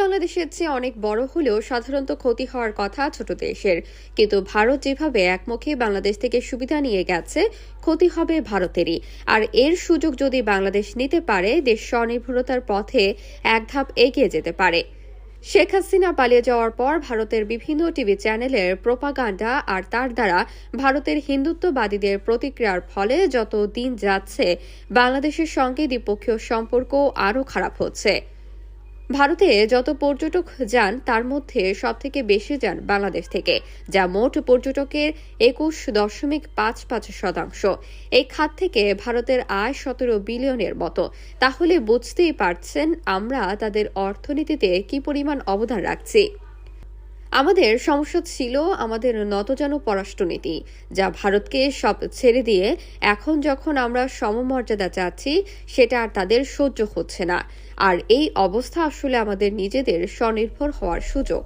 বাংলাদেশের চেয়ে অনেক বড় হলেও সাধারণত ক্ষতি হওয়ার কথা ছোট দেশের। কিন্তু ভারত যেভাবে একমুখে বাংলাদেশ থেকে সুবিধা নিয়ে গেছে, ক্ষতি হবে ভারতেরই। আর এর সুযোগ যদি বাংলাদেশ নিতে পারে, দেশ স্বনির্ভরতার পথে এক ধাপ এগিয়ে যেতে পারে। শেখ হাসিনা পালিয়ে যাওয়ার পর ভারতের বিভিন্ন টিভি চ্যানেলের প্রোপাগান্ডা আর তার দ্বারা ভারতের হিন্দুত্ববাদীদের প্রতিক্রিয়ার ফলে যত দিন যাচ্ছে, বাংলাদেশের সঙ্গে দ্বিপক্ষীয় সম্পর্ক আরও খারাপ হচ্ছে। ভারতে যত পর্যটক যান, তার মধ্যে সবথেকে বেশি যান বাংলাদেশ থেকে, যা মোট পর্যটকের একুশ দশমিক পাঁচ পাঁচ শতাংশ। এই খাত থেকে ভারতের আয় সতেরো বিলিয়নের মতো। তাহলে বুঝতেই পারছেন আমরা তাদের অর্থনীতিতে কি পরিমাণ অবদান রাখছি। আমাদের সমস্যা ছিল আমাদের নতজান পররাষ্ট্রনীতি, যা ভারতকে সব ছেড়ে দিয়ে এখন যখন আমরা সমমর্যাদা চাচ্ছি, সেটা আর তাদের সহ্য হচ্ছে না। আর এই অবস্থা আসলে আমাদের নিজেদের স্বনির্ভর হওয়ার সুযোগ।